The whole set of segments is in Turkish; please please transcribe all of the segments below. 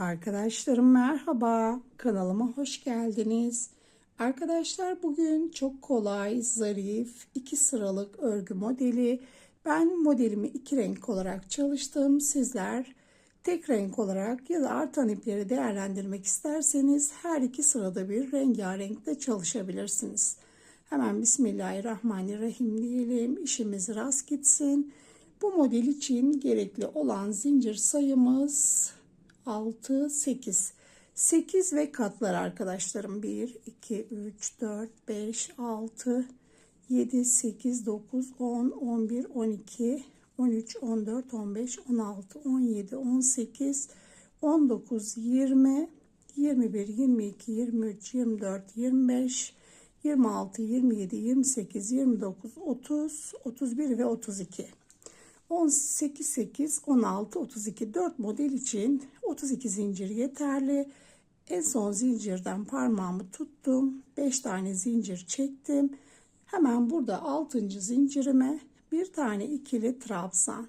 Arkadaşlarım merhaba. Kanalıma hoş geldiniz. Arkadaşlar bugün çok kolay, zarif, iki sıralık örgü modeli. Ben modelimi iki renk olarak çalıştım. Sizler tek renk olarak ya da artan ipleri değerlendirmek isterseniz her iki sırada bir rengarenkte çalışabilirsiniz. Hemen Bismillahirrahmanirrahim diyelim. İşimiz rast gitsin. Bu model için gerekli olan zincir sayımız 6, 8. 8 ve katlar arkadaşlarım. 1, 2, 3, 4, 5, 6, 7, 8, 9, 10, 11, 12, 13, 14, 15, 16, 17, 18, 19, 20, 21, 22, 23, 24, 25, 26, 27, 28, 29, 30, 31 ve 32. 18, 8, 16, 32 4 model için 32 zincir yeterli. En son zincirden parmağımı tuttum. 5 tane zincir çektim. Hemen burada 6. zincirime bir tane ikili trabzan.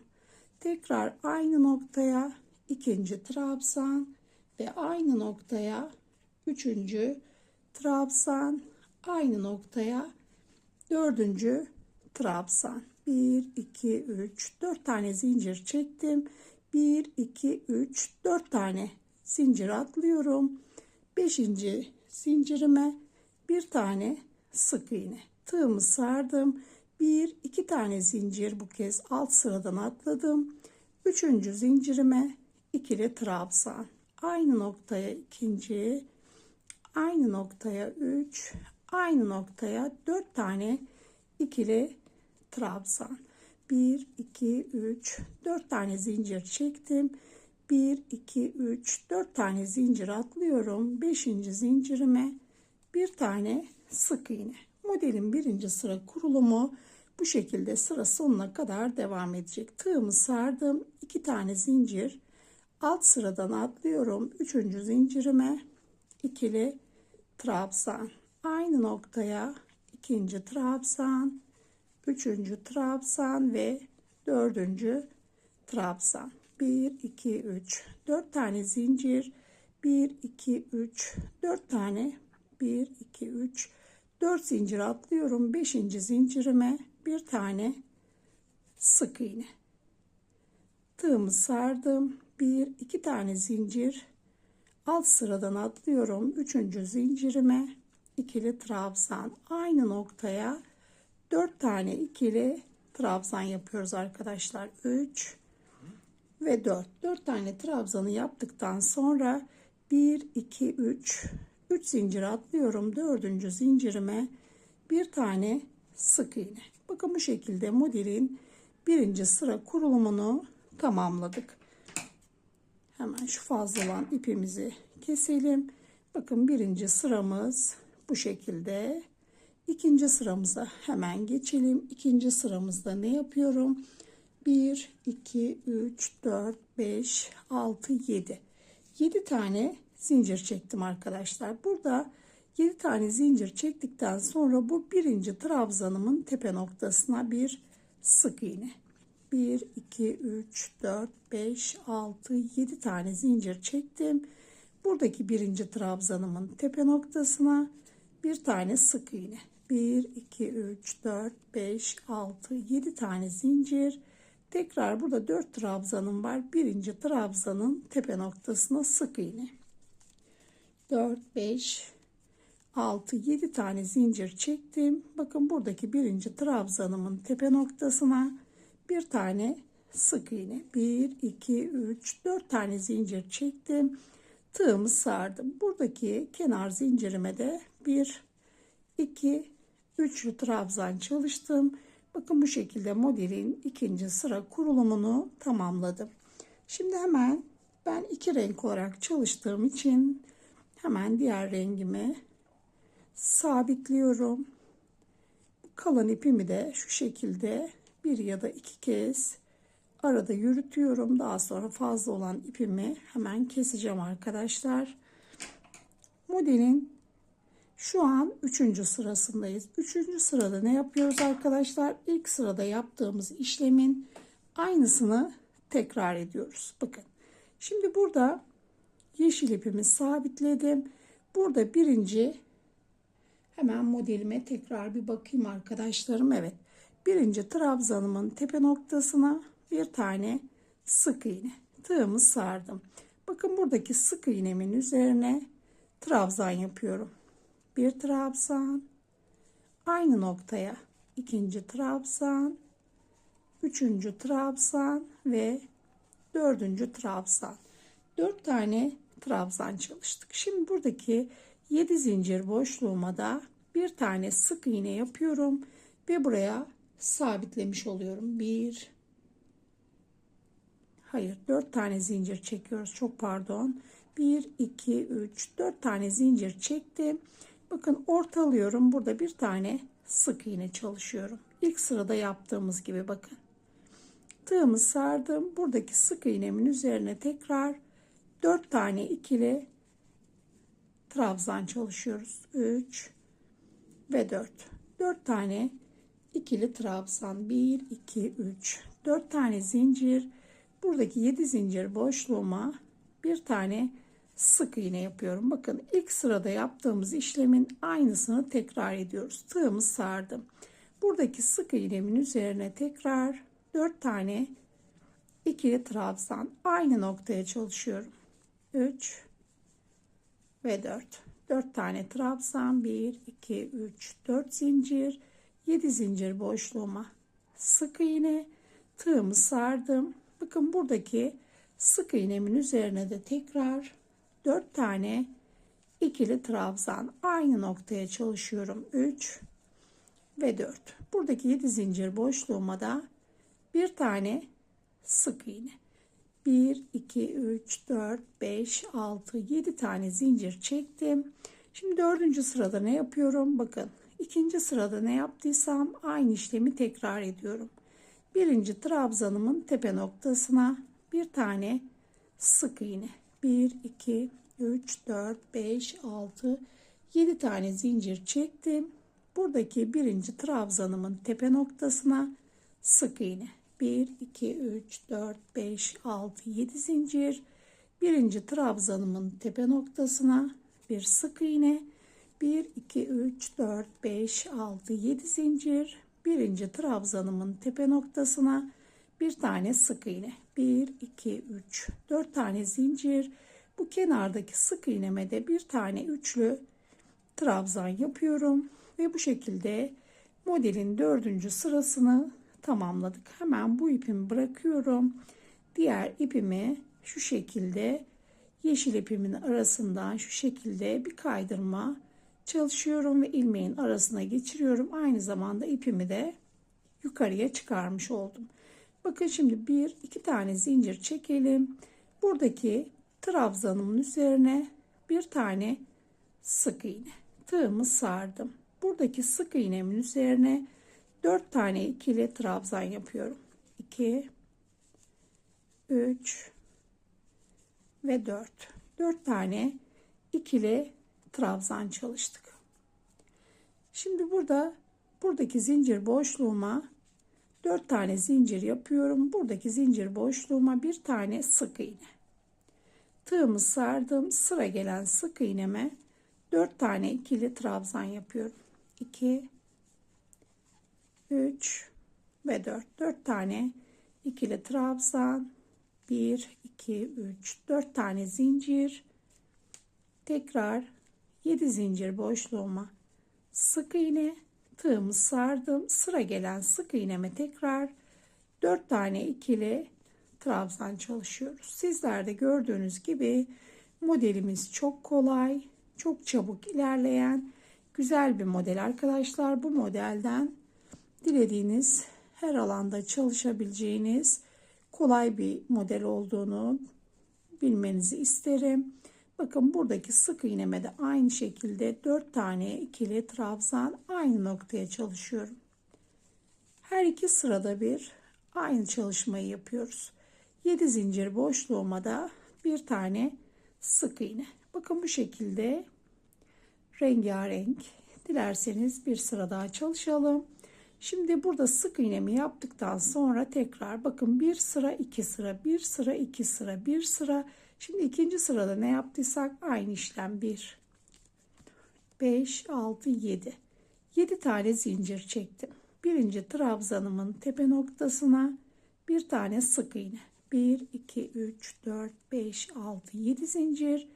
Tekrar aynı noktaya ikinci trabzan ve aynı noktaya üçüncü trabzan aynı noktaya dördüncü trabzan 1 2 3 4 tane zincir çektim 1 2 3 4 tane zincir atlıyorum 5. zincirime bir tane sık iğne tığımı sardım 1 2 tane zincir bu kez alt sıradan atladım 3. zincirime ikili trabzan aynı noktaya ikinci aynı noktaya 3 aynı noktaya 4 tane ikili trabzan 1 2 3 4 tane zincir çektim. 1 2 3 4 tane zincir atlıyorum 5. zincirime. Bir tane sık iğne. Modelin birinci sıra kurulumu bu şekilde sıra sonuna kadar devam edecek. Tığımı sardım 2 tane zincir. Alt sıradan atlıyorum 3. zincirime. İkili trabzan aynı noktaya ikinci trabzan üçüncü trabzan ve dördüncü trabzan. 1 2 3 4 tane zincir. 1 2 3 4 tane. 1 2 3 4 zincir atlıyorum 5. zincirime. Bir tane sık iğne. Tığımı sardım. 1 2 tane zincir. Alt sıradan atlıyorum 3. zincirime. İkili trabzan. Aynı noktaya 4 tane ikili trabzan yapıyoruz arkadaşlar. 3 ve 4 4 tane trabzanı yaptıktan sonra 1 2 3 3 zincir atlıyorum. 4. zincirime bir tane sık iğne. Bakın bu şekilde modelin birinci sıra kurulumunu tamamladık. Hemen şu fazla olan ipimizi keselim. Bakın birinci sıramız bu şekilde İkinci sıramıza hemen geçelim. İkinci sıramızda ne yapıyorum? 1, 2, 3, 4, 5, 6, 7. 7 tane zincir çektim arkadaşlar. Burada 7 tane zincir çektikten sonra bu birinci trabzanımın tepe noktasına bir sık iğne. 1, 2, 3, 4, 5, 6, 7 tane zincir çektim. Buradaki birinci trabzanımın tepe noktasına bir tane sık iğne. 1, 2, 3, 4, 5, 6, 7 tane zincir. Tekrar burada 4 trabzanım var. Birinci trabzanın tepe noktasına sık iğne. 4, 5, 6, 7 tane zincir çektim. Bakın buradaki birinci trabzanımın tepe noktasına bir tane sık iğne. 1, 2, 3, 4 tane zincir çektim. Tığımı sardım. Buradaki kenar zincirime de bir 2 üçlü trabzan çalıştım. Bakın bu şekilde modelin ikinci sıra kurulumunu tamamladım. Şimdi hemen ben iki renk olarak çalıştığım için hemen diğer rengimi sabitliyorum. Kalan ipimi de şu şekilde bir ya da iki kez arada yürütüyorum. Daha sonra fazla olan ipimi hemen keseceğim arkadaşlar. Modelin şu an üçüncü sırasındayız. Üçüncü sırada ne yapıyoruz arkadaşlar? İlk sırada yaptığımız işlemin aynısını tekrar ediyoruz. Bakın. Şimdi burada yeşil ipimi sabitledim. Burada birinci hemen modelime tekrar bir bakayım arkadaşlarım. Evet. Birinci trabzanımın tepe noktasına bir tane sık iğne tığımı sardım. Bakın buradaki sık iğnemin üzerine trabzan yapıyorum. Bir trabzan aynı noktaya ikinci trabzan üçüncü trabzan ve dördüncü trabzan. Dört tane trabzan çalıştık. Şimdi buradaki 7 zincir boşluğuma da bir tane sık iğne yapıyorum ve buraya sabitlemiş oluyorum. Bir Hayır, 4 tane zincir çekiyoruz. Çok pardon. 1 2 3 4 tane zincir çektim. Bakın ortalıyorum. Burada bir tane sık iğne çalışıyorum. İlk sırada yaptığımız gibi bakın. Tığımı sardım. Buradaki sık iğnemin üzerine tekrar 4 tane ikili trabzan çalışıyoruz. 3 ve 4. 4 tane ikili trabzan. 1 2 3 4 tane zincir. Buradaki 7 zincir boşluğuma bir tane sık iğne yapıyorum. Bakın ilk sırada yaptığımız işlemin aynısını tekrar ediyoruz. Tığımı sardım. Buradaki sık iğnemin üzerine tekrar 4 tane ikili trabzan aynı noktaya çalışıyorum. 3 ve 4. 4 tane trabzan 1 2 3 4 zincir 7 zincir boşluğuma sık iğne tığımı sardım. Bakın buradaki sık iğnemin üzerine de tekrar 4 tane ikili trabzan aynı noktaya çalışıyorum. 3 ve 4. Buradaki 7 zincir boşluğuma da bir tane sık iğne. 1 2 3 4 5 6 7 tane zincir çektim. Şimdi dördüncü sırada ne yapıyorum? Bakın ikinci sırada ne yaptıysam aynı işlemi tekrar ediyorum. Birinci trabzanımın tepe noktasına bir tane sık iğne. 1 2 3 4 5 6 7 tane zincir çektim. Buradaki birinci trabzanımın tepe noktasına sık iğne. 1 2 3 4 5 6 7 zincir. Birinci trabzanımın tepe noktasına bir sık iğne. 1 2 3 4 5 6 7 zincir birinci trabzanımın tepe noktasına bir tane sık iğne. 1 2 3 4 tane zincir. Bu kenardaki sık iğneme de bir tane üçlü trabzan yapıyorum ve bu şekilde modelin dördüncü sırasını tamamladık. Hemen bu ipimi bırakıyorum. Diğer ipimi şu şekilde yeşil ipimin arasından şu şekilde bir kaydırma çalışıyorum ve ilmeğin arasına geçiriyorum. Aynı zamanda ipimi de yukarıya çıkarmış oldum. Bakın şimdi bir iki tane zincir çekelim. Buradaki trabzanımın üzerine bir tane sık iğne. Tığımı sardım. Buradaki sık iğnemin üzerine dört tane ikili trabzan yapıyorum. 2 3 ve 4. 4 tane ikili trabzan çalıştık. Şimdi burada buradaki zincir boşluğuma 4 tane zincir yapıyorum. Buradaki zincir boşluğuma bir tane sık iğne. Tığımı sardım. Sıra gelen sık iğneme 4 tane ikili trabzan yapıyorum. 2 3 ve 4. 4 tane ikili trabzan 1 2 3 4 tane zincir tekrar 7 zincir boşluğuma sık iğne tığımı sardım. Sıra gelen sık iğneme tekrar 4 tane ikili trabzan çalışıyoruz. Sizler gördüğünüz gibi modelimiz çok kolay çok çabuk ilerleyen güzel bir model arkadaşlar. Bu modelden dilediğiniz her alanda çalışabileceğiniz kolay bir model olduğunu bilmenizi isterim. Bakın buradaki sık iğneme de aynı şekilde 4 tane ikili trabzan aynı noktaya çalışıyorum. Her iki sırada bir aynı çalışmayı yapıyoruz. 7 zincir boşluğuma da bir tane sık iğne. Bakın bu şekilde rengarenk. Dilerseniz bir sıra daha çalışalım. Şimdi burada sık iğnemi yaptıktan sonra tekrar bakın bir sıra iki sıra bir sıra iki sıra bir sıra Şimdi ikinci sırada ne yaptıysak aynı işlem 1, 5, 6, 7. 7 tane zincir çektim. Birinci trabzanımın tepe noktasına bir tane sık iğne. 1, 2, 3, 4, 5, 6, 7 zincir.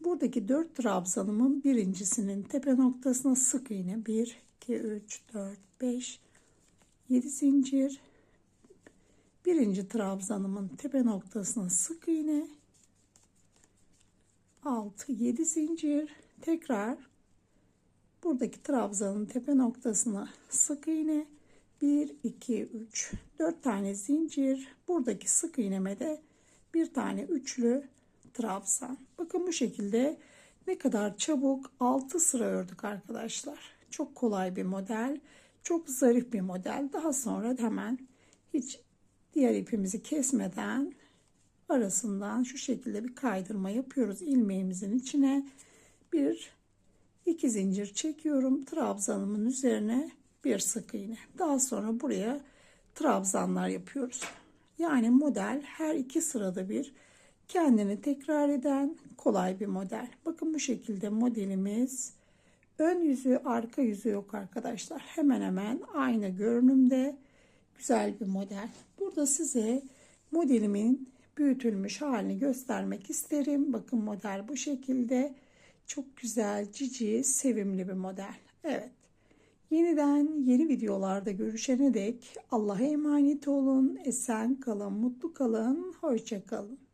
Buradaki 4 trabzanımın birincisinin tepe noktasına sık iğne. 1, 2, 3, 4, 5, 7 zincir. Birinci trabzanımın tepe noktasına sık iğne. 6, 7 zincir. Tekrar buradaki trabzanın tepe noktasına sık iğne. 1, 2, 3, 4 tane zincir. Buradaki sık iğneme de bir tane üçlü trabzan. Bakın bu şekilde ne kadar çabuk 6 sıra ördük arkadaşlar. Çok kolay bir model. Çok zarif bir model. Daha sonra hemen hiç diğer ipimizi kesmeden arasından şu şekilde bir kaydırma yapıyoruz ilmeğimizin içine. Bir iki zincir çekiyorum. Trabzanımın üzerine bir sık iğne. Daha sonra buraya trabzanlar yapıyoruz. Yani model her iki sırada bir kendini tekrar eden kolay bir model. Bakın bu şekilde modelimiz ön yüzü arka yüzü yok arkadaşlar. Hemen hemen aynı görünümde güzel bir model. Burada size modelimin büyütülmüş halini göstermek isterim. Bakın model bu şekilde. Çok güzel, cici, sevimli bir model. Evet. Yeniden yeni videolarda görüşene dek Allah'a emanet olun. Esen kalın, mutlu kalın. Hoşça kalın.